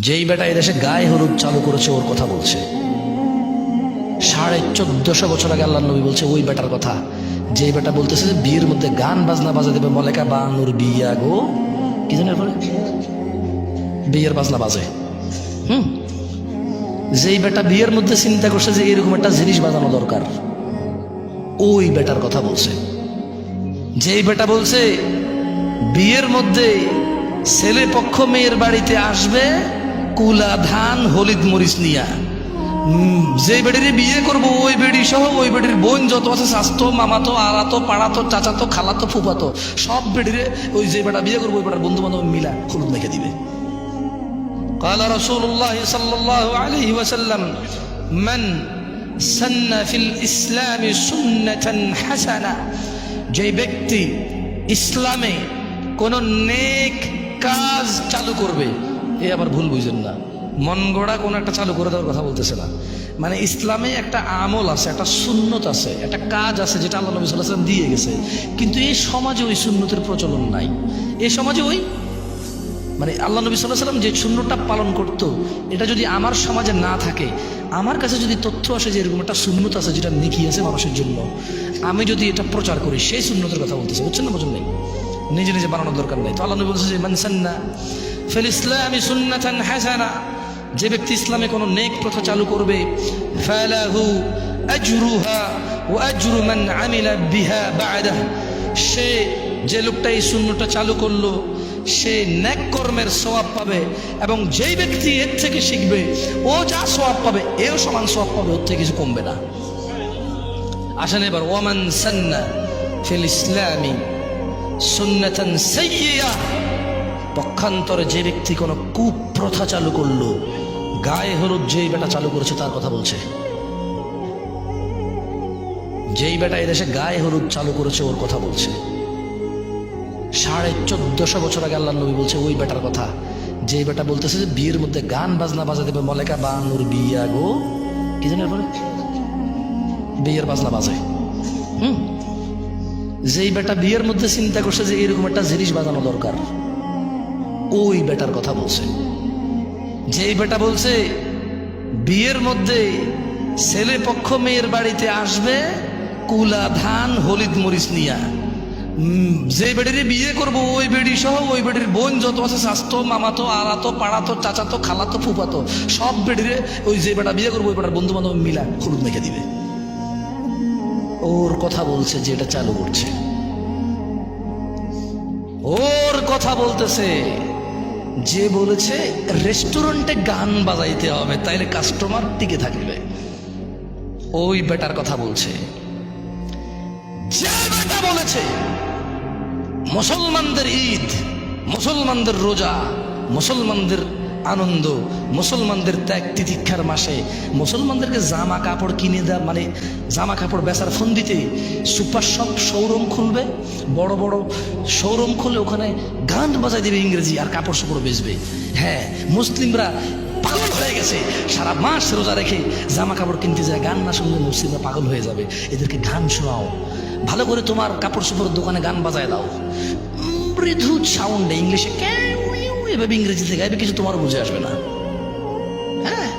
যেই বেটা এদেশে গায়ে হলুদ চালু করেছে, ওর কথা বলছে। সাড়ে চোদ্দশো বছর আগে আল্লাহ নবী বলছে, ওই বেটার কথা। যেই বেটা বলতেছে যে বিয়ের মধ্যে গান বাজনা বাজা দেবে মলেকা বানুর বিয়া গো। কি জানি বিয়ের বাজনা বাজে। হুম? যেই বেটা বিয়ের মধ্যে চিন্তা করছে যে এরকম একটা জিনিস বাজানো দরকার, ওই বেটার কথা বলছে। যেই বেটা বলছে, বিয়ের মধ্যে ছেলে পক্ষ মেয়ের বাড়িতে আসবে কুলা ধান হলিদ মরিচ নিয়া উম, যে বেডির বিয়ে করব ওই বেডি সহ ওই বেডির বোন যত আছে স্বাস্থ্য মামাতো আড়াতো পাড়াতো চাচাতো খালাতো ফুপাতো সব বেডিরে ওই যে বেটা বিয়ে করবো ওই বেটার বন্ধু বান্ধব মিলা হলুদ মেখে দিবে قال رسول الله صلى الله عليه وسلم من سن في الإسلام سنة حسنة যে ব্যক্তি ইসলামে কোন নেক কাজ চালু করবে এ আবার ভুল বুঝেন না। মন গড়া কোন একটা চালু করে দেওয়ার কথা বলতেছে না। মানে ইসলামে একটা আমল আছে, একটা সুন্নত আছে, একটা কাজ আছে যেটা আল্লাহ নবী সাল্লাহ দিয়ে গেছে। কিন্তু এই সমাজে ওই সুন্নতের প্রচলন নাই। এই সমাজে ওই মানে আল্লাহ নবী সাল্লাহ সাল্লাম যে শূন্যটা পালন করত, এটা যদি আমার সমাজে না থাকে, আমার কাছে যদি তথ্য আসে যে এরকম একটা শূন্যত আছে যেটা নেকি আছে মানুষের জন্য, আমি যদি এটা প্রচার করি, সেই শূন্যতের কথা বলতেছে, বুঝছেন না বুঝুন নেই নিজে নিজে বানানোর দরকার নেই। তো আল্লাহ নবী বলছে যে মানসান্না ফেল ইসলামী সুন্নাতান হাসানা। যে ব্যক্তি ইসলামে কোনো নেক প্রথা চালু করবে ও সে যে লোকটা এই শূন্যটা চালু করল, সে ন্যাক কর্মের সওয়াব পাবে এবং যেই ব্যক্তি এর থেকে শিখবে, ও যা সওয়াব পাবে, এও সমান সওয়াব পাবে, ওর থেকে কিছু কমবে না। আসেন এবার ওমান সান্না ফিল ইসলামি সুন্নাতান সাইয়্যা পক্ষান্তরে যে ব্যক্তি কোনো কুপ্রথা চালু করল, গায়ে হলুদ যেই বেটা চালু করেছে তার কথা বলছে। যেই বেটা এদেশে গায়ে হলুদ চালু করেছে ওর কথা বলছে। সাড়ে চোদ্দশো বছর আগে আল্লাহ নবী বলছে, ওই বেটার কথা। যে বেটা বলতেছে যে বিয়ের মধ্যে গান বাজনা বাজা দেবে, মলেকা বানুর বিয়া গো। কি জানি এরপরে? বিয়ের বাজনা বাজে। হুম? যেই বেটা বিয়ের মধ্যে চিন্তা করছে যে এরকম একটা জিনিস বাজানো দরকার। ওই বেটার কথা বলছে। যেই বেটা বলছে, বিয়ের মধ্যে ছেলে পক্ষ মেয়ের বাড়িতে আসবে, কুলা ধান, হলিদ মরিচ নিয়া। যে বেডিরে বিয়ে করব, ওই বেডি সহ ওই বেডির বোন যত আছে, স্বাস্থ্য মামাতো আড়াতো পাড়াতো চাচাতো খালাতো ফুপাতো সব বেডিরে ওই যে বেটা বিয়ে করব, ওই বেটার বন্ধু বান্ধব মিলা হলুদ মেখে দিবে। ওর কথা বলছে যে এটা চালু করছে। ওর কথা বলতেছে যে বলেছে, রেস্টুরেন্টে গান বাজাইতে হবে, তাইলে কাস্টমার টিকে থাকবে। ওই বেটার কথা বলছে। যে বেটা বলেছে, মুসলমানদের ঈদ, মুসলমানদের রোজা, মুসলমানদের আনন্দ। মুসলমানদের ত্যাগ তিতিক্ষার মাসে মুসলমানদেরকে জামা কাপড় কিনে দেওয়া মানে জামা কাপড় বেচার ফোন দিতে সুপার শপ শোরুম খুলবে, বড় বড় শোরুম খুলে ওখানে গান বাজাই দেবে ইংরেজি আর কাপড় সাপড় বেচবে। হ্যাঁ মুসলিমরা পাগল হয়ে গেছে। সারা মাস রোজা রেখে জামা কাপড় কিনতে যায়, গান না শুনলে মুসলিমরা পাগল হয়ে যাবে। এদেরকে গান শোনাও। ভালো করে তোমার কাপড় চোপড়ের দোকানে গান বাজায় দাও। মৃদু সাউন্ডে ইংলিশে ইউ এভাবে ইংরেজিতে গাইবে কিছু তোমার বুঝে আসবে না। হ্যাঁ?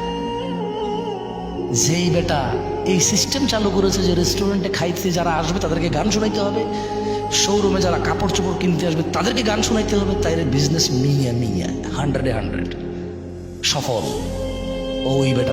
যেই বেটা এই সিস্টেম চালু করেছে যে রেস্টুরেন্টে খাইতে যারা আসবে, তাদেরকে গান শোনাইতে হবে। শোরুমে যারা কাপড় চোপড় কিনতে আসবে, তাদেরকে গান শোনাইতে হবে। তাই বিজনেস মিয়া মিয়া হান্ড্রেডে হান্ড্রেড সফল। ওই বেটা